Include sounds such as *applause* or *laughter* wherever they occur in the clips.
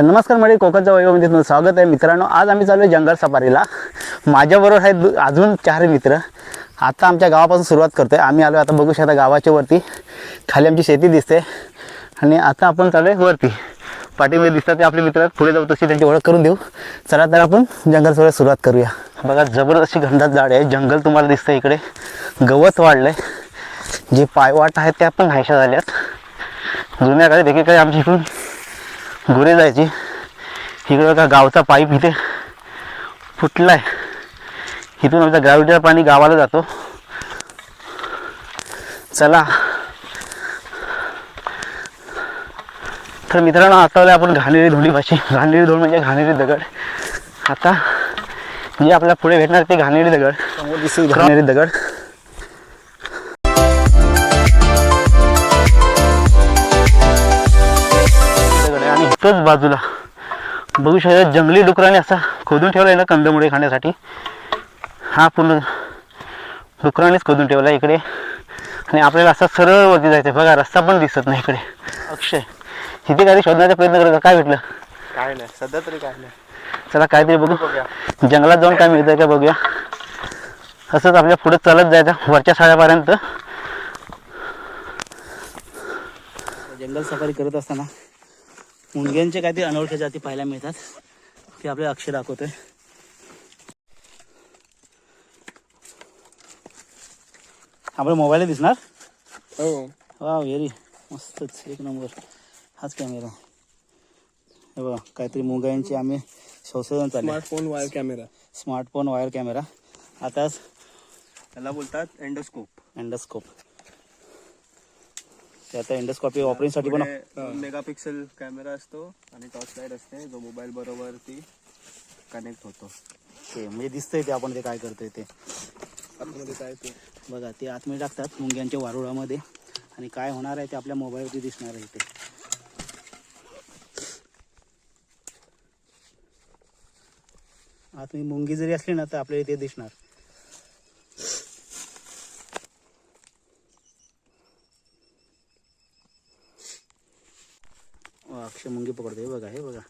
तर नमस्कार म्हणजे कोकणच्या वैभवमध्ये तुमचं स्वागत आहे मित्रांनो. आज आम्ही चालू आहे जंगल सफारीला. माझ्याबरोबर आहेत दु- अजून चार मित्र. आता आमच्या गावापासून सुरुवात करतो आहे आम्ही आलो आता बघू शकता गावाच्या वरती. खाली आमची शेती दिसते. आणि आता आपण चालू आहे वरती. पाठीमध्ये दिसतात ते आपले मित्र. पुढे जाऊ तशी त्यांची ओळख करून देऊ. चला तर आपण जंगल सगळ्या सुरुवात करूया. बघा जबरदस्त अशी घनदाट झाड आहे. जंगल तुम्हाला दिसतं इकडे. गवत वाढलंय. जे पायवाट आहेत त्या पण घायशा झाल्यात. जुन्या काळी देखील काही आमच्या इकडून गुरे जायची. इकडं का गावचा पाईप इथे फुटलाय. इथून आमचं ग्राविटीचं पाणी गावाला जातो. चला. तर मित्रांनो आता आलोय आपण घाणेरी भाषी घाणेरी धूळ म्हणजे घाणेरी दगड. आता जे आपल्याला पुढे भेटणार ते घाणेरी दगड. घाणेरी दगड. इथंच बाजूला. बघू शकता जंगली डुकराने असा खोदून ठेवला आहे ना कंदमुळे खाण्यासाठी. हा पूर्ण डुकरानेच खोदून ठेवला इकडे. आणि आपल्याला असा सरळ वरती जायचं बघा रस्ता पण दिसत नाही इकडे. अक्षय इथे काही शोधण्याचा प्रयत्न करत काय भेटलं? काय नाही सध्या तरी काय नाही. चला काहीतरी बघू. जंगलात जाऊन काय मिळतंय का बघूया. असंच आपल्या पुढे चालत जायचं. वरच्या शाळेपर्यंत जंगल सफारी करत असताना मुंग्यांचे काहीतरी अनोळख्या जाती पाहायला मिळतात. ते आपल्याला अक्षय दाखवतोय. आपल्या मोबाईल दिसणार? हो. वा व्हेरी मस्तच. एक नंबर. हाच कॅमेरा हे बघा काहीतरी मुंग्यांचे आम्ही संशोधन चालू smartphone wire camera smartphone wire camera आताच त्याला बोलतात एंडोस्कोप एंडोस्कोप ते आता एंडोस्कोप ऑपरेशनसाठी पण दोन मेगापिक्सल कॅमेरा असतो आणि टॉर्च लाइट असते जो मोबाईल बरोबर ती कनेक्ट होतो. ते म्हणजे दिसतंय ते आपण ते काय करतोय ते. आतमध्ये काय ते? बघा ते आतमध्ये टाकतात मुंग्यांच्या वारुळामध्ये. आणि काय होणार आहे ते आपल्या मोबाईलवरती दिसणार आहे ते. आतमध्ये मुंगी जरी असली ना तर आपल्याला ते दिसणार. अक्षय मुंगी पकडतोय. बघा हे बघा.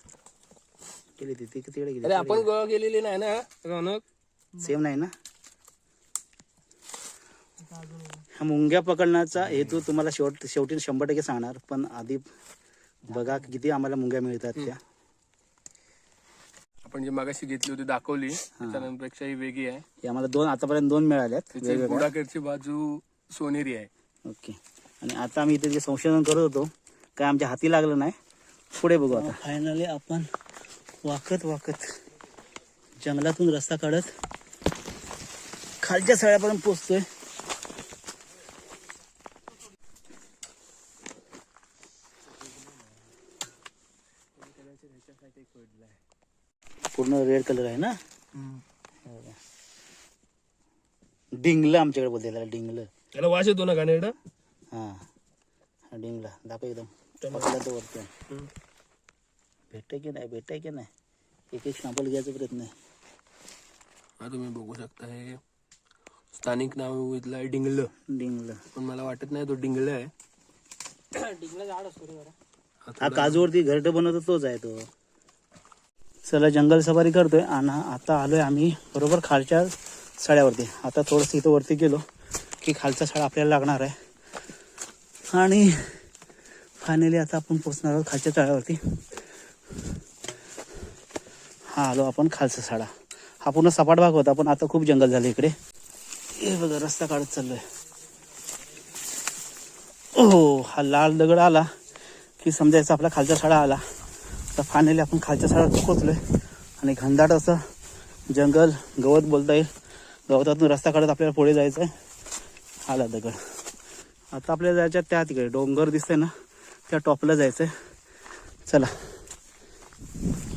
गेली तिथे किती वेळ अरे गेली आपण गोवा गेलेली नाही ना रौनक? सेम नाही ना? हा मुंग्या पकडण्याचा हेतू तुम्हाला शेवट शेवटी शंभर टक्के सांगणार पण आधी बघा किती आम्हाला मुंग्या मिळतात त्या. आपण जी मागाशी घेतली होती दाखवली त्याच्यानंतरपेक्षा ही वेगळी आहे. हे आम्हाला दोन आतापर्यंत दोन मिळाल्यात त्याची वेगवेगळ्या. बाजू सोनेरी आहे. ओके. आणि आता आम्ही इथे जे संशोधन करत होतो काय आमच्या हाती लागलं नाही पुढे बघू आता. फायनली आपण वाकत वाकत जंगलातून रस्ता काढत खालच्या सळ्यापर्यंत पोचतोय. पूर्ण रेड कलर आहे ना? डिंगलं आमच्याकडे बोलते त्याला डिंगलं. त्याला वास येतो ना गाणेडा हा हा डिंगला. दाखव एकदम. वरती. भेटतंय की नाही? भेटतंय की नाही? एक एक सॅम्पल घ्यायचा प्रयत्न आहे. तुम्ही बघू शकता हे. स्थानिक नाव इथलं आहे डिंगलं. डिंगलं. पण मला वाटत नाही तो डिंगलं आहे. हा काजूवरती घरटं बनवतो तोच आहे तो. चला जंगल सफारी करतोय आणि आता आलोय आम्ही बरोबर खालच्या सड्यावरती आता थोडंसं इथं वरती गेलो की खालचा सडा आपल्याला लागणार आहे. आणि फायनली आता आपण पोचणार आहोत खालच्या तळ्यावरती. हा आलो आपण खालचा साडा. हा पूर्ण सपाट भाग होता पण आता खूप जंगल झालं इकडे. हे बघा रस्ता काढत चाललोय. हो हा लाल दगड आला की समजायचं आपला खालचा साडा आला. तर फायनली आपण खालच्या साड्यात पोचलोय. आणि घनदाट असं जंगल गवत बोलता येईल. गवतातून रस्ता काढत आपल्याला पुढे जायचं आहे आला दगड. आता आपल्याला जायचं त्या तिकडे. डोंगर दिसतंय ना? त्या टॉपला जायचं आहे चला.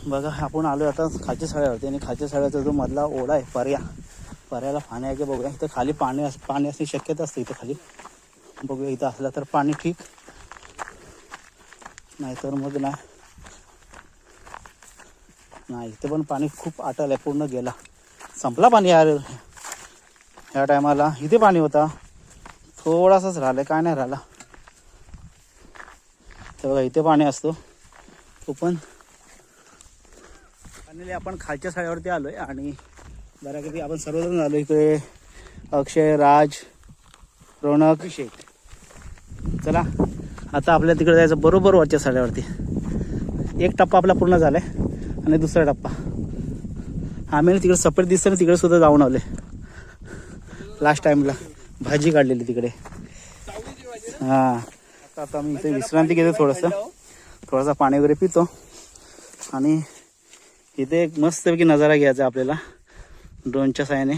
बघा आपण आलो आता खालच्या साड्यावरती आणि खाच्या साड्याचा जो मधला ओढा आहे पर्या. पर्याला पाणी आहे की बघूया. इथं खाली पाणी अस पाणी असणे शक्यता असते इथं खाली. बघूया इथं असलं तर पाणी ठीक. नाहीतर मग नाही. नाही इथे पण पाणी खूप आटलं आहे पूर्ण गेला. संपला पाणी यार. ह्या टायमाला. इथे पाणी होता. थोडासाच राहिलं काय नाही राहिला. तर बघा इथे पाणी असतो. तो पण फायनली आपण खालच्या साड्यावरती आलो आहे आणि बऱ्यापैकी आपण सर्वजण आलो इकडे. अक्षय राज रोनक. अभिषेक. चला आता आपल्या तिकडे जायचं बरोबर वरच्या साड्यावरती एक टप्पा आपला पूर्ण झाला आहे आणि दुसरा टप्पा. आम्ही तिकडे सपरेट दिसतं ना तिकडे सुद्धा जाऊन आले लास्ट टाईमला भाजी काढलेली तिकडे. हां. आता आता आम्ही इथे विश्रांती घेतो थोडंसं. थोडासा पाणी वगैरे पितो. आणि इथे एक मस्तपैकी नजारा घ्यायचा आपल्याला. ड्रोनच्या साहाय्याने.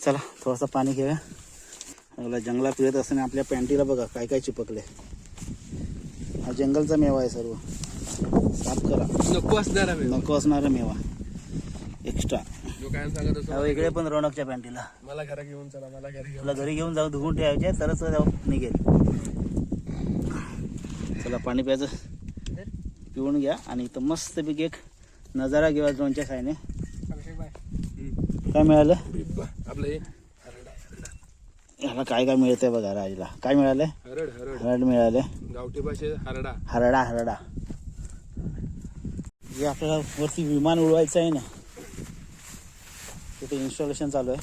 चला थोडासा पाणी घेऊया. आपला जंगलात फिरत असताना आपल्या पॅन्टीला बघा काय काय चिपकले हा जंगलचा मेवा आहे सर्व. साफ करा. नको असणार नको असणारा मेवा. एक्स्ट्रा इकडे पण रौनकच्या पॅन्टीला. मला घरा घेऊन चला मला घरी घेऊन तुला घरी घेऊन जाऊ धुवून ठेवायचे तरच जाऊ निघेल. चला पाणी प्यायचं. पिऊन घ्या आणि इथं मस्तपैकी एक नजारा घेऊया ड्रोनच्या साईने. काय मिळालं? आपलं ह्याला काय काय मिळतंय बघा राजला. काय मिळालंय हरड हरड. हरड मिळाले. गावठी भाषेत हरडा. हरडा हरडा. जे आपल्याला वरती विमान उडवायचं आहे ना. तिथे इन्स्टॉलेशन चालू आहे.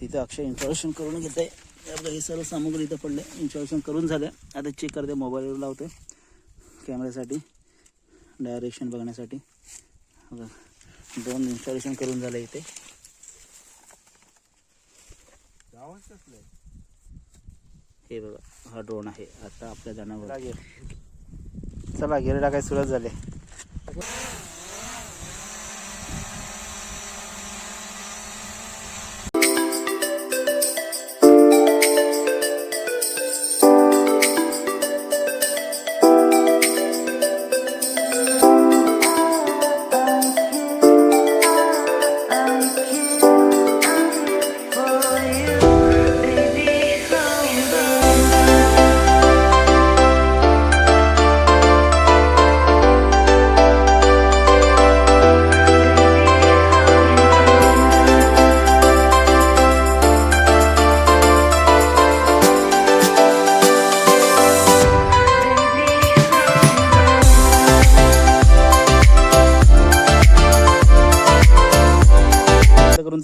तिथे अक्षय इन्स्टॉलेशन करून घेत आहे ही सर्व सामुग्री इथं पडले इन्स्टॉलेशन करून झालं आता चेक करते मोबाईलवर लावते कॅमेऱ्यासाठी डायरेक्शन बघण्यासाठी. बघा, दोन इन्स्टॉलेशन करून झालं इथे. हे बघा. हा ड्रोन आहे. आता आपल्या जाण्यावर चला गेले टाकाय सुरुवात झाले.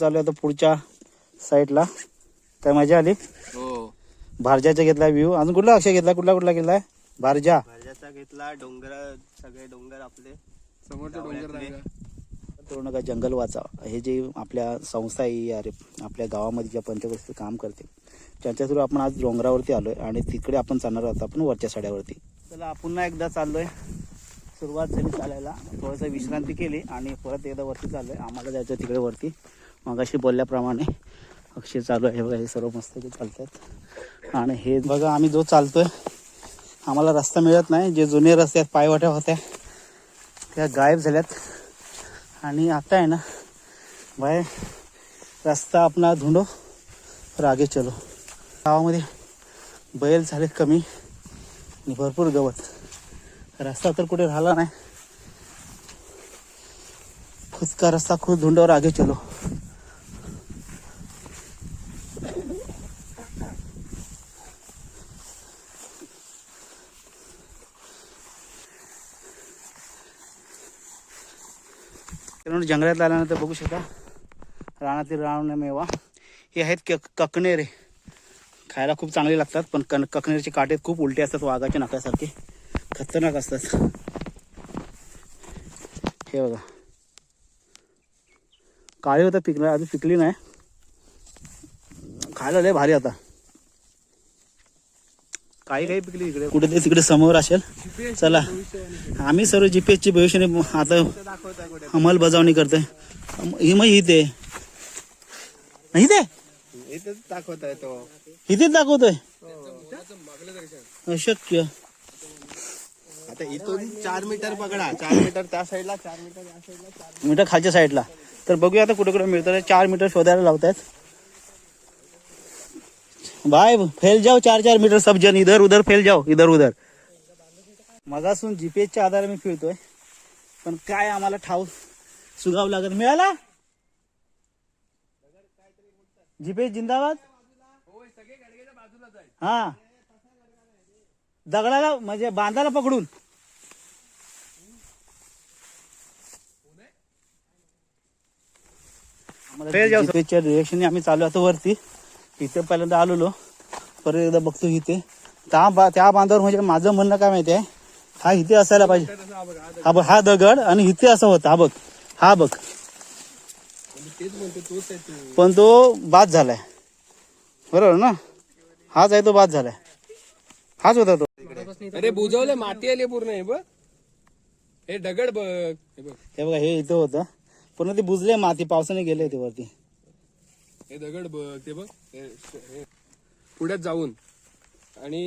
चालू आता पुढच्या साईडला. काय मजा आली? हो. भारजाचा घेतला व्ह्यू अजून कुठला अक्षय घेतला? कुठला कुठला घेतलाय भारजा. घेतला डोंगर सगळे डोंगर आपले. समोरचा डोंगर राहिला. करू नका जंगल वाचा हे जे आपल्या संस्था आहे अरे आपल्या गावामध्ये ज्या पंचकृषी काम करते त्यांच्या थ्रू आपण आज डोंगरावरती आलोय आणि तिकडे आपण चालणार आहोत आपण वरच्या साड्यावरती. चला पुन्हा एकदा चाललोय. सुरुवात झाली चालायला. थोडंसं विश्रांती केली आणि परत एकदा वरती चाललोय. आम्हाला जायचं तिकडे वरती. मगाशी बोलल्याप्रमाणे पक्षी चालू आहे बघा हे सर्व मस्त चालतात आणि हे बघा आम्ही जो चालतोय आम्हाला रस्ता मिळत नाही. जे जुने रस्ते आहेत पायवाट्या होत्या त्या गायब झाल्यात. आणि आता आहे ना बाय रस्ता आपला धुंडो रागे चलो. गावामध्ये बैल झाले कमी आणि भरपूर गवत. रस्ता तर कुठे राहिला नाही. फुचका रस्ता खूप धुंडो रागे चलो. जंगलात आल्यानंतर बघू शकता. रानातील रान मेवा. हे आहेत क ककनेरे. खायला खूप चांगले लागतात पण कन ककनेरचे काटे खूप उलटे असतात वाघाच्या नाकासारखे खतरनाक असतात. हे बघा. काळे होतं पिकलं अजून पिकली नाही. खायला लय भारी आता. काही काही पिकली इकडे. कुठे ते तिकडे समोर असेल. चला. आम्ही सर्व जीपीएसची भविष्याने आता अंमलबजावणी करतोय. ही मग ही ते नाही ते इथेच दाखवत आहे तो. इथेच दाखवतोय. अशक्य. आता इथून चार मीटर पकडा. चार मीटर त्या साईडला चार मीटर या साईडला मीटर खालच्या साईडला. तर बघूया आता कुठे कुठे मिळतं. चार मीटर शोधायला लावतायत. बाय फैल जाओ चार चार मीटर सब जन इधर उधर फैल जाओ इधर उधर। मगासून जीपीएसच्या आधारे मी फिरतोय पण काय आम्हाला ठाव सुगाव लागत. मिळाला? जीपीएस जिंदाबाद? हा. दगडाला म्हणजे बांधाला पकडून. डिरेक्शनने आम्ही चालू आता वरती. इथे पहिल्यांदा आलेलो. परत एकदा बघतो इथे. त्या बा त्या बांधावर म्हणजे माझं म्हणणं काय माहिती आहे? हा इथे असायला पाहिजे. हा बघ हा दगड आणि इथे असं होतं. हा बघ हा बघ. पण तो बाद झालाय. बरोबर ना? हाच आहे तो बाद झालाय. हाच होता तो. अरे बुजवलं माती आली पूर्ण. हे बघ. हे दगड बघ. हे बघ. हे बघा हे इथं होतं. पूर्ण ते बुजले माती पावसाने गेले ते वरती. हे दगड बघ ते बघ. हे पुढ्यात जाऊन. आणि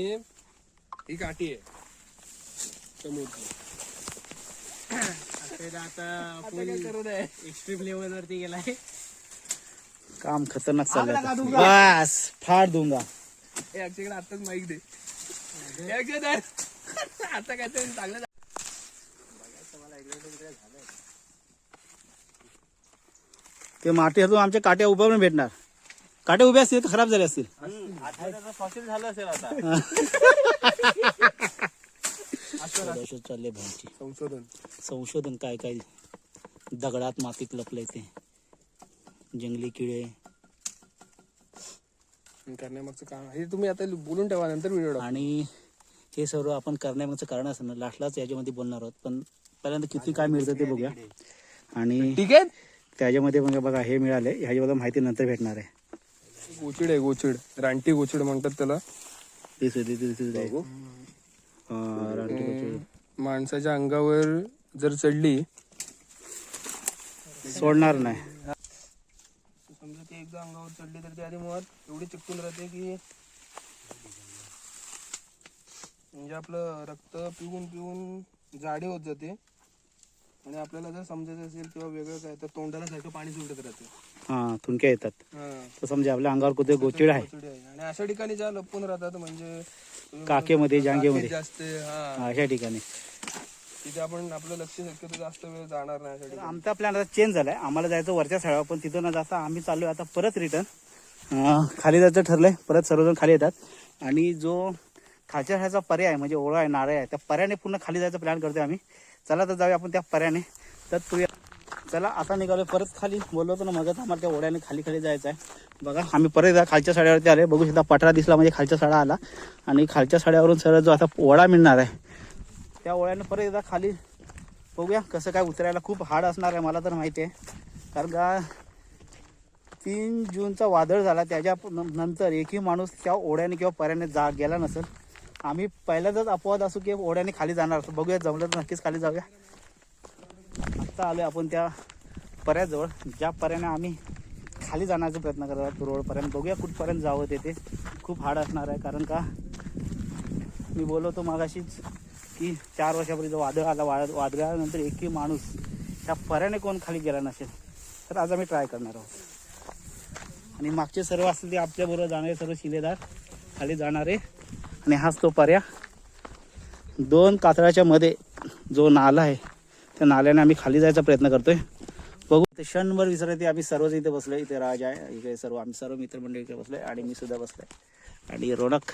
ही काठी आहे. समुद्र आता एक्स्ट्रीम लेवल वरती गेलाय. काम खतरनाक चाललंय बस फाड दूंगा हे आताच माईक दे. आता काय तरी चांगलं झालं. ते माती अजून आमच्या काट्या उभ्या पण भेटणार. काट्या उभ्या असतील तर खराब झाले असतील. झालं असेल आता शोधाशोध चालले भाऊची संशोधन. संशोधन काय काय? दगडात मातीत लपलंय ते. जंगली किडे. करण्यामागचं काम हे तुम्ही आता बोलून ठेवा नंतर व्हिडिओ आणि हे सर्व आपण करण्यामागचं कारण असं ना लास्टलाच याच्यामध्ये बोलणार आहोत. पण पहिल्यांदा किती काय मिळतं ते बघूया. आणि ठीक आहे? त्याच्यामध्ये मग बघा हे मिळाले ह्याच्याबद्दल माहिती नंतर भेटणार आहे. गोचिड आहे गोचिड. रानटी गोचिड म्हणतात त्याला. तेच तेच. हा, रानटी. माणसाच्या अंगावर जर चढली. सोडणार नाही. समजा ती एकदा अंगावर चढली तर ती आधी मुळात एवढी चिकटून राहते की म्हणजे आपलं रक्त पिऊन पिऊन जाडे होत जाते. आणि आपल्याला जर समजायचं असेल किंवा वेगळं काय तर तोंडाला सारखं पाणी सुटत राहते. हा थुंक्या येतात. तर समजा आपल्या अंगावर कुठे गोचिड आहे. गोचिड आहे. आणि अशा ठिकाणी ज्या लपून राहतात म्हणजे काकेमध्ये जांगेमध्ये जास्त हा. हा, अशा ठिकाणी. तिथे आपण आपलं लक्ष शक्यतो जास्त वेळ जाणार नाही अशा ठिकाणी. आमचा प्लॅन आता चेंज झालाय. आम्हाला जायचं वरच्या साड्या पण तिथं न जाता आम्ही चाललोय. आता परत रिटर्न खाली जायचं ठरलंय. परत सर्वजण खाली येतात. आणि जो खालच्या ह्याचा पर्याय आहे, म्हणजे ओळा आहे नारळ आहे त्या पर्याने पूर्ण खाली जायचा प्लॅन करतोय आम्ही. चला तर जाऊया आपण त्या पर्याने तर तू चला आता निघालो परत खाली. बोललो होतो ना मगच आम्हाला त्या ओढ्याने खाली खाली जायचं आहे. बघा आम्ही परत एकदा खालच्या साड्यावरती आले बघू शकता पठरा दिसला म्हणजे खालच्या साडा आला. आणि खालच्या साड्यावरून सरळ जो आता ओढा मिळणार आहे. त्या ओळ्यानं परत एकदा खाली बघूया कसं काय उतरायला. खूप हार्ड असणार आहे मला तर माहिती आहे. कारण का तीन जूनचा वादळ झाला. त्याच्या नंतर एकही माणूस त्या ओढ्याने किंवा पर्याने जा गेला नसेल. आम्ही पहिल्यांदाच अपवाद असू की ओढ्याने खाली जाणार असतो बघूया जमलं तर नक्कीच खाली जाऊया. आत्ता आलोय आपण त्या पर्याजवळ ज्या पर्याने आम्ही खाली जाण्याचा प्रयत्न करत आहोत रोडपर्यंत. बघूया कुठपर्यंत जावं ते. ते खूप हार्ड असणार आहे कारण का? मी बोलवतो होतो मागाशीच की चार वर्षापूर्वी जो वादळ आला वाद वादळानंतर एकही माणूस त्या पर्याने कोण खाली गेला नसेल तर आज आम्ही ट्राय करणार आहोत. आणि मागचे सर्व असतील ते आपल्याबरोबर जाणारे सर्व शिलेदार खाली जाणारे. आणि हाच तो पर्या दोन कातळाच्या मध्ये जो नाला आहे त्या नाल्याने आम्ही खाली जायचा प्रयत्न करतोय. बघू ते क्षणभर विसरायचे आम्ही सर्वच इथे बसलो इथे राज आहे इकडे सर्व आम्ही सर्व मित्रमंडळी इकडे बसलोय आणि मी सुद्धा बसलोय. आणि रोनक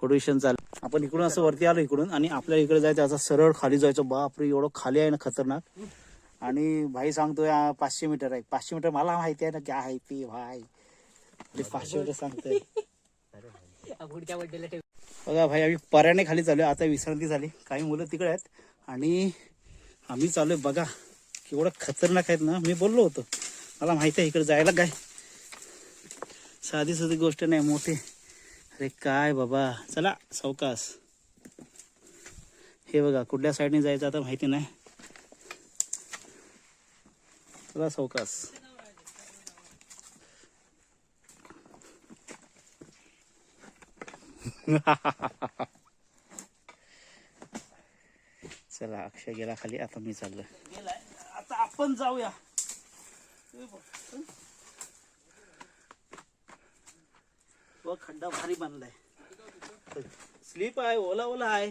प्रोड्युशन चालू. आपण इकडून असं वरती आलो इकडून आणि आपल्याला इकडे जायचं असं सरळ खाली जायचं. बापरे एवढं खाली आहे ना खतरनाक. आणि भाई सांगतोय पाचशे मीटर आहे. पाचशे मीटर मला माहिती आहे ना क्या आहे ती भाई. ते पाचशे मीटर सांगतोय. बघा भाई आम्ही पर्याने खाली चालू आता विश्रांती झाली. काही मुलं तिकडे आहेत. आणि आम्ही चालू आहे बघा. केवढं खतरनाक आहेत ना मी बोललो होतो. मला माहिती आहे इकडे जायला काय. साधी साधी गोष्ट नाही मोठे. अरे काय बाबा. चला सावकाश. हे बघा कुठल्या साईडने जायचं आता माहिती नाही. चला सावकास *laughs* चला अक्षय गेला खाली आता मी चाललोय. गेलाय. आता आपण जाऊया. व खड्डा भारी बांधलाय. स्लीप आहे ओला ओला आहे.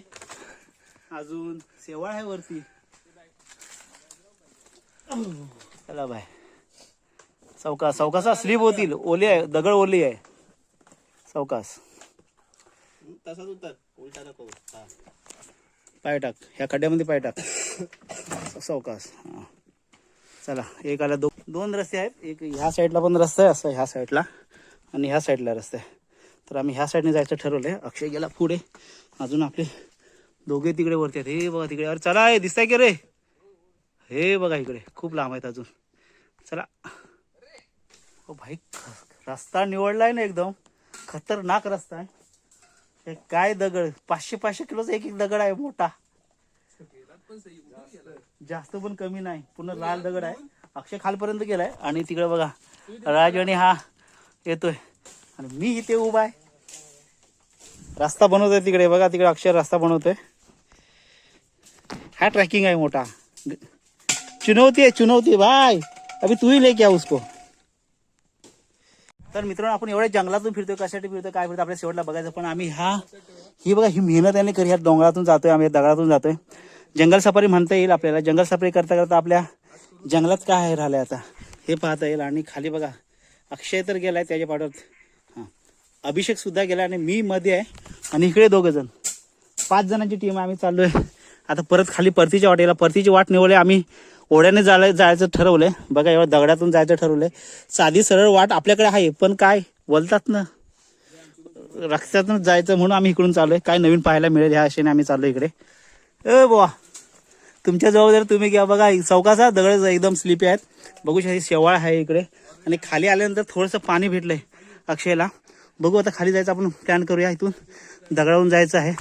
अजून सेवाळ आहे वरती. चला बाय. चौकास चौकासा स्लीप होतील. ओली आहे दगड ओली आहे. चौकास तसाच उतर. उलटा नको. पाय टाक. ह्या खड्ड्यामध्ये पाय टाक. सवकास हां. चला एक आला दोन दोन रस्ते आहेत. एक ह्या साईडला पण रस्ता आहे असं ह्या साईडला. आणि ह्या साईडला रस्ता आहे. तर आम्ही ह्या साईडने जायचं ठरवलं आहे अक्षय गेला पुढे. अजून आपले दोघे तिकडे वरती आहेत. हे बघा तिकडे. अरे चला हे दिसताय की रे? हे बघा इकडे. खूप लांब आहेत अजून. चला. ओ भाई ख- रस्ता निवडलाय ना एकदम. खतरनाक रस्ता आहे. हे काय दगड? पाचशे पाचशे किलोचा एक एक दगड आहे मोठा. जास्त पण कमी नाही. पूर्ण लाल दगड आहे. अक्षय खालपर्यंत गेलाय. आणि तिकडे बघा राजवाणी हा येतोय. आणि मी इथे उभा आहे. रस्ता बनवतोय तिकडे. बघा तिकडे अक्षर रस्ता बनवतोय. हा ट्रॅकिंग आहे मोठा. चुनौती आहे चुनौती भाई अभी तू ही लेके आ उसको. तर मित्रांनो आपण एवढ्या जंगलातून फिरतोय कशासाठी फिरतोय काय फिरतो आपल्या शेवटला बघायचं. पण आम्ही हा ही बघा ही मेहनत याने करी ह्या डोंगरातून जातोय आम्ही दगडातून जातोय. जंगल सफारी म्हणता येईल आपल्याला. जंगल सफारी करता करता आपल्या जंगलात काय आहे राहिलं आता? हे पाहता येईल. आणि खाली बघा अक्षय तर गेलाय त्याच्या पाठवत हां. अभिषेक सुद्धा गेला आणि मी मध्ये आहे. आणि इकडे दोघं जण. पाच जणांची टीम आम्ही चाललोय. आता परत खाली परतीच्या वाटेला परतीची वाट निवडली आम्ही ओढ्याने जायला जायचं ठरवलंय. बघा एवढं दगडातून जायचं ठरवलंय. साधी सरळ वाट आपल्याकडे आहे पण काय? बोलतात ना. रस्त्यातून जायचं म्हणून आम्ही इकडून चाललोय. काय नवीन पाहायला मिळेल ह्या आशेने आम्ही चाललो इकडे. ए बुवा. तुमच्या जबाबदारी जर तुम्ही घ्या बघा चौकाचा दगड एकदम स्लिपी आहेत. बघू शकते शेवाळ आहे इकडे. आणि खाली आल्यानंतर थोडंसं पाणी भेटलंय अक्षयला. बघू आता खाली जायचं आपण प्लॅन करूया इथून. दगडावरून जायचं आहे.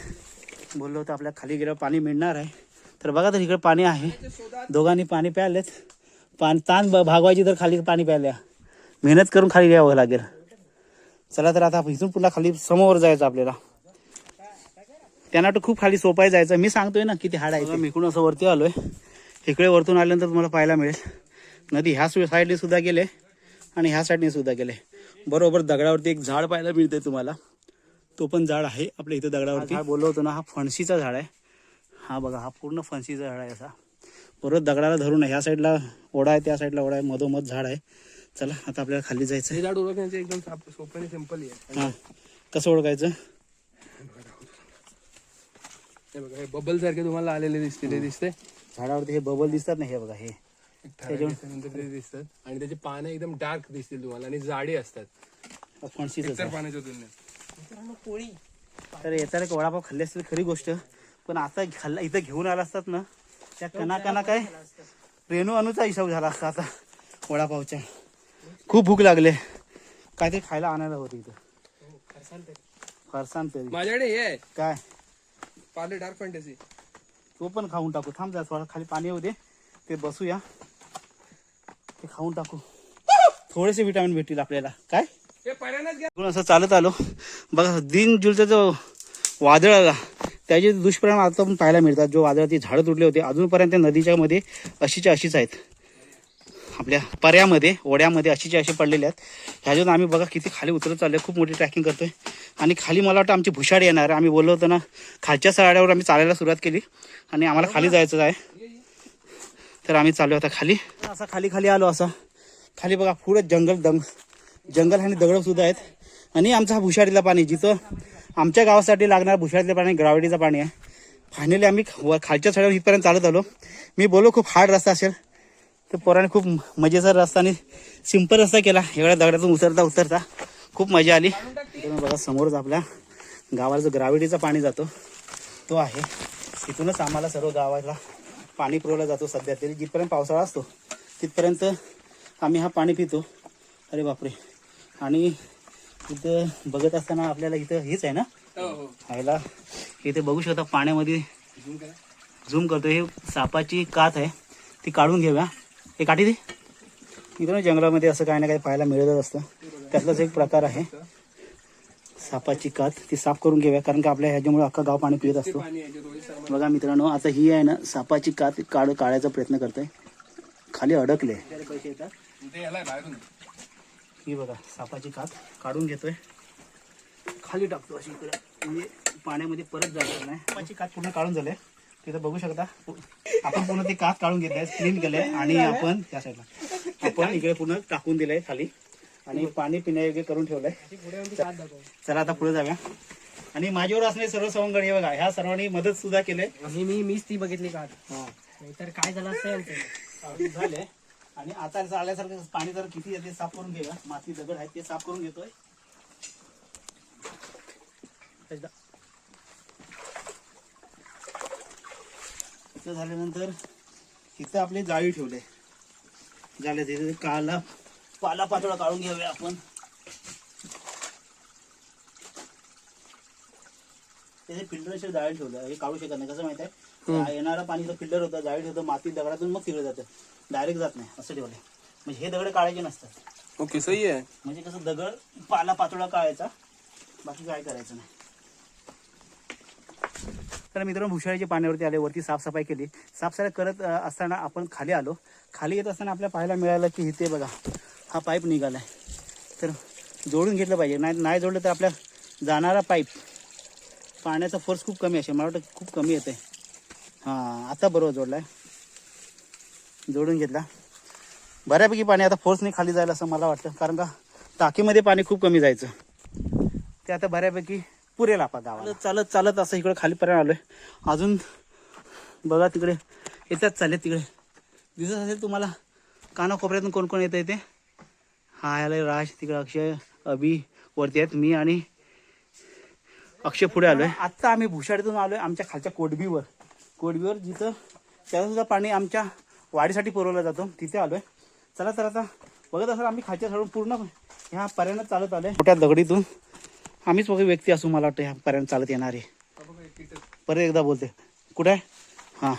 बोललो होतं आपल्या खाली गेल्यावर पाणी मिळणार आहे. तर बघा तर इकडे पाणी आहे. दोघांनी पाणी प्यायलेत पाणी ताण भागवायची तर खाली पाणी प्यायल्या मेहनत करून खाली यावं लागेल. चला तर आता इथून पुन्हा खाली समोर जायचं आपल्याला. त्यांना वाटतं खूप खाली सोपाय जायचं. मी सांगतोय ना किती हाड आहे मी इकडून असं वरती आलोय. इकडे वरतून आल्यानंतर तुम्हाला पाहायला मिळेल. नदी ह्या साईडने सुद्धा गेले आणि ह्या साईडने सुद्धा गेले. बरोबर दगडावरती एक झाड पाहायला मिळते तुम्हाला. तो पण झाड आहे आपल्या इथं दगडावरती. बोललो होतो ना हा फणसीचा झाड आहे. हा बघा हा पूर्ण फणसीचा झाड आहे असा. बरोबर दगडाला धरून आहे. ह्या साईडला ओढा आहे त्या साईडला ओढा आहे. मधोमध झाड आहे. चला आता आपल्याला खाली जायचं हे झाड ओळखण्याचं एकदम साप- सोपं आणि सिंपल आहे. हां. कसं ओळखायचं? हे बघा हे बबल सारखे तुम्हाला आलेले दिसतील हे दिसते. झाडावरती हे बबल दिसतात ना हे बघा हे. एक ठराविक ते दिसतात. आणि त्याची पानं एकदम डार्क दिसतील तुम्हाला आणि जाडी असतात. फणसीच इतर पाण्याच्या तुलनेत. तर येताना एक वडापाव खाल्ले असतील खरी गोष्ट. पण आता खाल्ला इथं घेऊन आला असतात ना त्या कना कना काय? रेणू अनुचा हिसाब झाला असता आता वडापावच्या. खूप भूक लागले. काय ते खायला आणायला होती इथं. फरसान तरी माझ्याकडे हे आहे. काय? Parle dark fantasy. तो पण खाऊन टाकू. थांब जा थोडा खाली पाणी होते ते बसूया. ते खाऊन टाकू. थोडेसे विटामिन भेटतील आपल्याला. काय? हे असं चालत आलो. बघा दिन जुलचा जो वादळ आला त्याचे दुष्परिणाम आता पण पाहायला मिळतात. जो वादळाची झाडं तुटले होते अजूनपर्यंत त्या नदीच्या मध्ये अशीच्या अशीच आहेत. आपल्या पर्यामध्ये ओढ्यामध्ये अशीचे असे पडलेले आहेत. ह्याच्यातून आम्ही बघा किती खाली उतरत चाललोय. खूप मोठी ट्रॅकिंग करतोय. आणि खाली मला वाटतं आमची भुशाडी येणार. आहे आम्ही बोललो होतो ना खालच्या सराड्यावर आम्ही चालायला सुरुवात केली. आणि आम्हाला खाली जायचं आहे. तर आम्ही चाललो आता खाली. असा खाली खाली आलो असा. खाली बघा पुढे जंगल दंग जंगल आणि दगड सुद्धा आहेत. आणि आमचा हा भुशाडीला पाणी जिथं आमच्या गावासाठी लागणार भुशाडीचं पाणी ग्रावडीचं पाणी आहे. फायनली आम्ही वर खालच्या साईडवर इथपर्यंत चालत आलो. मी बोलो खूप हार्ड रस्ता असेल. तर पोराने खूप मजेदार रस्ता आणि सिंपल रस्ता केला. एवढ्या दगडातून उतरता उतरता खूप मजा आली. बघा समोरच आपल्या गावाला जो ग्राविटीचा पाणी जातो तो आहे. तिथूनच आम्हाला सर्व गावाला पाणी पुरवला जातो सध्या तरी. जिथपर्यंत पावसाळा असतो तिथपर्यंत आम्ही हा पाणी पितो. अरे बापरे. आणि इथं बघत असताना आपल्याला इथं हेच आहे ना? हो हो. खायला. इथे बघू शकता पाण्यामध्ये झूम करतो हे सापाची कात आहे. ती काढून घेऊया. हे काठी दे. इथं जंगलामध्ये असं काही ना काही पाहायला मिळतच असतं. त्यातलाच एक प्रकार आहे. सापाची कात. ती साफ करून घेऊया. कारण की आपल्या ह्याच्यामुळे अख्खा गाव पाणी पित असतो. आहे बघा मित्रांनो आता ही आहे ना सापाची कात. काढ काढायचा प्रयत्न करतोय. खाली अडकले. पैसे येतात ही बघा सापाची कात काढून घेतोय. खाली टाकतो अशी इकडे. म्हणजे पाण्यामध्ये परत जाणार नाही. सापाची कात पूर्ण काढून झाले तिथं बघू शकता आपण पूर्ण ते कात काढून घेतलंय क्लीन केलंय आणि आपण त्या साईडला आपण इकडे पूर्ण टाकून दिलंय खाली. आणि पाणी पिण्यायोग्य करून ठेवलंय. चला आता पुढे जाऊया. आणि माझ्यावर असणारे सर्व सवंगड हे बघा ह्या सर्वांनी मदत सुद्धा केले. आणि मी मीच ती बघितली का नाहीतर काय झालं असेल. झाले आणि आता आल्यासारखं पाणी जर किती येते साफ करून घेऊया माती दगड आहेत ते साफ करून घेतोय. इथं झाल्यानंतर इथं आपली जाळी ठेवले. झाले तिथे काला पाला पातोळा काढून घेऊया आपण. त्याचे फिल्टरचे जाळी ठेवलं हे काढू शकत नाही. कसं माहिती आहे? येणारं पाणी जर फिल्टर होतं जाळी ठेवतं माती दगडातून मग तिकडे जातं. डायरेक्ट जात नाही असं ठेवलंय. म्हणजे हे दगड काढायचे नसतात. ओके सही आहे. म्हणजे कसं दगड पाला पातोळा काढायचा बाकी काय करायचं नाही. तर मित्रांनो भुशाळीच्या पाण्यावरती आले वरती साफसफाई केली. साफसफाई करत अ, असताना आपण खाली आलो. खाली येत असताना आपल्याला पाहायला मिळालं की इथे बघा हा पाईप निघालाय. तर जोडून घेतलं पाहिजे. नाही नाही जोडलं तर आपल्या जाणारा पाईप पाण्याचा फोर्स खूप कमी असेल. मला वाटतं खूप कमी येते हां आता बरोबर जोडलाय. जोडून घेतला. बऱ्यापैकी पाणी आता फोर्सने खाली जायला असं मला वाटतं. कारण का टाकीमध्ये पाणी खूप कमी जायचं. ते आता बऱ्यापैकी पुरेल आपा गावाला. चालत चालत असं इकडे खालीपर्यंत आलोय. अजून बघा तिकडे येतात चालले तिकडे. दिसत असेल तुम्हाला कानाकोपऱ्यातून कोण कोण येतं इथे हा आलाय राज तिकडे अक्षय अभि वरती आहेत. मी आणि अक्षय पुढे आलोय. आत्ता आम्ही भुशाडीतून आलोय आमच्या खालच्या कोडबीवर. कोडबीवर जिथं त्याचं सुद्धा पाणी आमच्या वाढीसाठी पुरवला जातो. तिथे आलोय. चला तर आता बघत असाल आम्ही खालच्या सोडून पूर्ण ह्या पर्यानं चालत आलोय. मोठ्या दगडीतून. आम्हीच बघा व्यक्ती असू मला वाटतं ह्या पर्यानं चालत येणारे. परत एकदा बोलते. कुठे आहे? हां.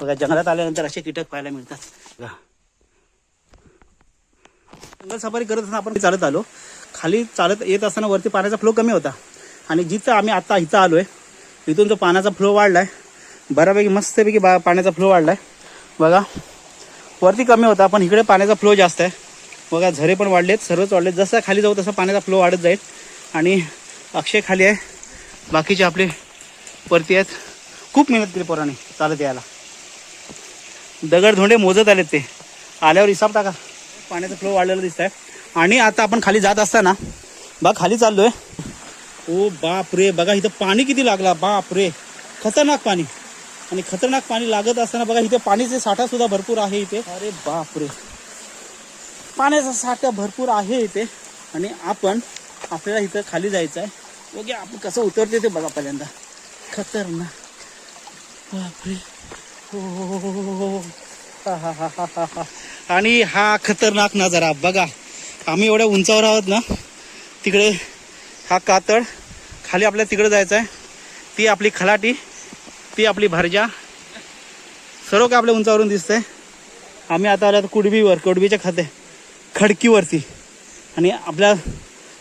बघा जंगलात आल्यानंतर असे कीटक पाहायला मिळतात. बघा. जंगल सफारी करत असताना आपण चालत आलो. खाली चालत येत असताना वरती पाण्याचा फ्लो कमी होता. आणि जिथं आम्ही आता इथं आलोय इथून जो पाण्याचा फ्लो वाढलाय बऱ्यापैकी मस्तपैकी बा पाण्याचा फ्लो वाढलाय. बघा. वरती कमी होता पण इकडे पाण्याचा फ्लो जास्त आहे. बघा झरे पण वाढलेत सर्वच वाढलेत. जसं खाली जाऊ तसा पाण्याचा फ्लो वाढत जाईल. आणि अक्षय खाली आहे. बाकीचे आपले वरती आहेत. खूप मेहनत केली पोराने चालत यायला. दगडधोंडे मोजत आलेत ते. आल्यावर हिसाब टाका. पाण्याचा फ्लो वाढलेला दिसत आहे आणि आता आपण खाली जात असताना बघा खाली चाललो आहे ओ बाप रे बघा इथं पाणी किती लागला. बाप रे खतरनाक पाणी. आणि खतरनाक पाणी लागत असताना बघा इथे पाणीचे साठा सुद्धा भरपूर आहे इथे. अरे बाप रे पाण्याचा साठा भरपूर आहे इथे. आणि आपण आपल्याला इथं खाली जायचं आहे. बघा आपण कसं उतरते ते बघा पहिल्यांदा. खतरनाक. बापरे. हो हो हो हो हा हा. हा हा हा हा आणि हा खतरनाक नजारा बघा. आम्ही एवढ्या उंचावर आहोत ना तिकडे हा कातळ खाली आपल्याला तिकडे जायचं आहे. ती आपली खलाटी. ती आपली भरजा. सर्व काय आपल्या उंचावरून दिसतंय. आम्ही आता आलो कुडबीवर कोडबीच्या खाते खडकीवरती. आणि आपल्या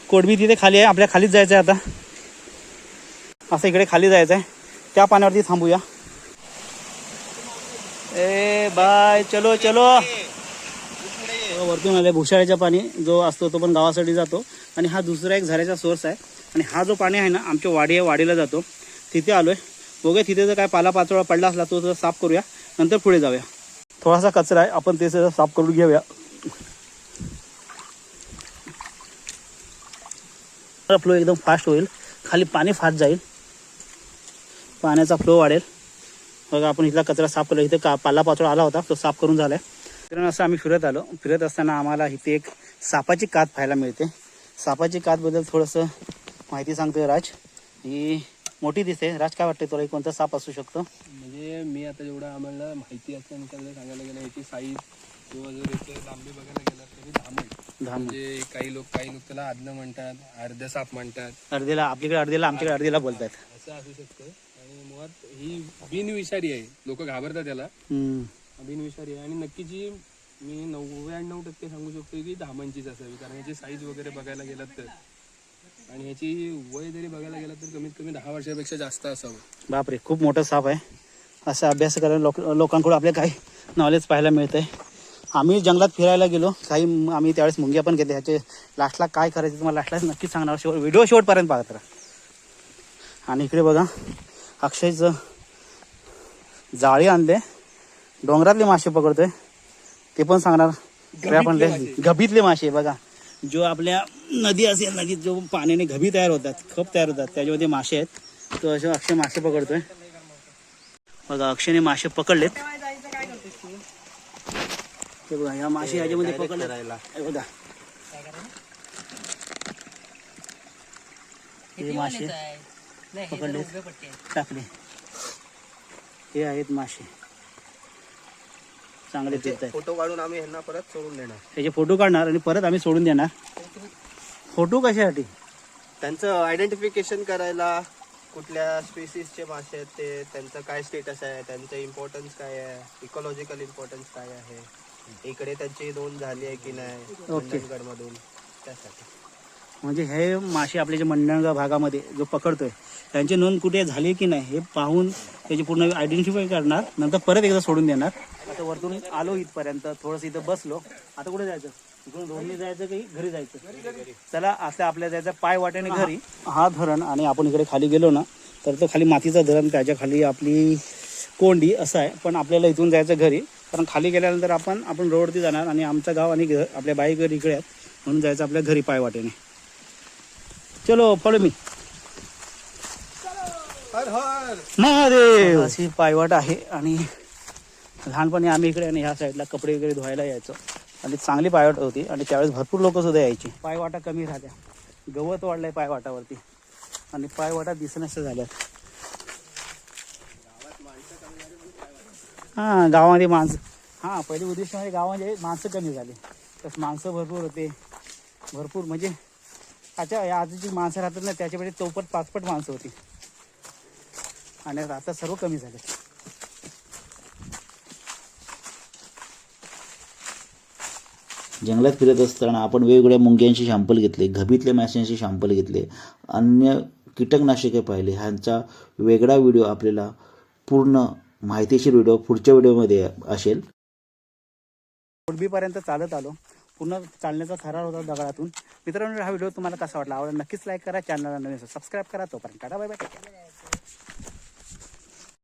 कोडबी तिथे खाली आहे आपल्या खालीच जायचं आहे आता. असं इकडे खाली जायचं आहे त्या पाण्यावरती थांबूया. ए बाय चलो चलो. हो, वरतून आले भुशाळ्याचा पाणी. जो असतो तो पण गावासाठी जातो. आणि हा दुसरा एक झऱ्याचा सोर्स आहे. आणि हा जो पाणी आहे ना आमच्या वाडी आहे वाडीला जातो. तिथे आलो आहे बघूया तिथे जर काय पाला पाचोळा पडला असला तो जर साफ करूया. नंतर पुढे जाऊया. थोडासा कचरा आहे. आपण ते सगळं साफ करून घेऊया. फ्लो एकदम फास्ट होईल. खाली पाणी फास्ट जाईल. पाण्याचा फ्लो वाढेल. बघा आपण इथला कचरा साफ केला इथे का पाला पाचोळा आला होता तो साफ करून झालाय. तर असं आम्ही फिरत आलो. फिरत असताना आम्हाला इथे एक सापाची कात पाहायला मिळते. सापाची कातबद्दल थोडंसं माहिती सांगतोय राज. ही मोठी दिसते. राज काय वाटते तुला? ही कोणता साप असू शकतो? म्हणजे मी आता जेवढं आम्हाला माहिती असल्यानुसार जर सांगायला गेलं याची साईज किंवा जर याची लांबी बघायला गेला तरी धामण धाम म्हणजे काही लोक काही लोक त्याला आदनं म्हणतात अर्ध साप म्हणतात. अर्धेला आपल्याकडे अर्धेला आमच्याकडे अर्धेला बोलतात असं असू शकतं. आणि मुळात ही बिनविषारी आहे. लोक घाबरतात त्याला. हम्म. बिनविषारी आहे. आणि नक्कीची मी नव्याण्णव टक्के सांगू शकतो की धामांचीच असावी. कारण याची साईज वगैरे बघायला गेलात तर. आणि ह्याची वय जरी बघायला गेलं तर कमीत कमी दहा वर्षापेक्षा जास्त असावं. बापरे खूप मोठा साप आहे. असा अभ्यास करायला लोक लोकांकडून आपल्याला काही नॉलेज पाहायला मिळतंय. आम्ही जंगलात फिरायला गेलो. काही म- आम्ही त्यावेळेस मुंग्या पण घेतल्या. ह्याचे लास्टला काय करायचं तुम्हाला लास्टलाच नक्कीच सांगणार शेवट व्हिडिओ शेवटपर्यंत पाहत राहा. आणि इकडे बघा अक्षयचं जाळी आणले डोंगरातले मासे पकडतोय. ते पण सांगणार. आणले गभीतले मासे बघा. जो आपल्या नदी असेल नदीत जो पाण्याने गभी तयार होतात खप तयार होतात त्याच्यामध्ये मासे आहेत. तो असे अक्षय मासे पकडतोय. बघा अक्षयने मासे पकडलेत. हे बघा ह्या माशी ह्याच्यामध्ये direct पकडले करायला. हे बघा. हे मासे नाही पकडले. टाकले. हे आहेत मासे. चांगले फिरत आहेत. फोटो काढून आम्ही ह्यांना परत सोडून देणार. त्याचे फोटो काढणार आणि परत आम्ही सोडून देणार. फोटो कशासाठी? त्यांचं आयडेंटिफिकेशन करायला कुठल्या स्पेसिसचे मासे आहेत ते त्यांचं काय स्टेटस आहे त्यांचं इम्पॉर्टन्स काय आहे इकॉलॉजिकल इम्पॉर्टन्स काय आहे इकडे त्यांची नोंद झाली आहे की नाही ओके. मधून त्यासाठी. म्हणजे हे मासे आपल्या जे मंडणगाव भागामध्ये जो पकडतोय त्यांची नोंद कुठे झाली की नाही हे पाहून त्याची पूर्ण आयडेंटिफाय करणार नंतर परत एकदा सोडून देणार. आता वरतून आलो इथपर्यंत थोडंसं इथं बसलो. आता कुठे जायचं? इकडून रोडने जायचं की घरी जायचं? चला आता आपल्या जायचं पाय वाट्याने घरी. हा धरण आणि आपण इकडे खाली गेलो ना तर तो खाली मातीचा धरण त्याच्याखाली आपली कोंडी असं आहे. पण आपल्याला इथून जायचं घरी. कारण खाली गेल्यानंतर आपण आपण रोडवरती जाणार आणि आमचं गाव आणि घर आपल्या बाई घर इकडे आहेत. म्हणून जायचं आपल्या घरी पाय वाटेने. चलो फॉलो मी. महादेव! अशी पायवाट आहे आणि लहानपणी आम्ही इकडे आणि ह्या साईडला कपडे वगैरे धुवायला यायचो. आणि चांगली पायवाट होती आणि त्यावेळेस भरपूर लोक सुद्धा यायची. पायवाटा कमी झाल्या. गवत वाढलंय पायवाटावरती. आणि पायवाटा दिसण्यास झाल्या हां गावामध्ये माणसं हां पहिले उद्दिष्ट म्हणजे गावामध्ये माणसं कमी झाली. तस माणसं भरपूर होते. भरपूर म्हणजे अच्छा या आजची माणसं राहतात ना त्याच्यापेक्षा चौपट पाचपट माणसं होती. आणि आता सर्व कमी झाले जंगलात फिरत असताना आपण वेगवेगळ्या मुंग्यांचे शॅम्पल घेतले घबीतल्या माशांचे शॅम्पल घेतले अन्य कीटकनाशके पाहिले. ह्यांचा वेगळा व्हिडिओ आपल्याला पूर्ण माहितीशीर व्हिडिओ पुढच्या व्हिडिओमध्ये असेल. पर्यंत चालत आलो. पूर्ण चालण्याचा थरार होता दगडातून. मित्रांनो हा व्हिडिओ तुम्हाला कसा वाटला? आवडला नक्कीच लाईक करा. चॅनलला नवीन सबस्क्राईब करा तोपर्यंत. Tata bye bye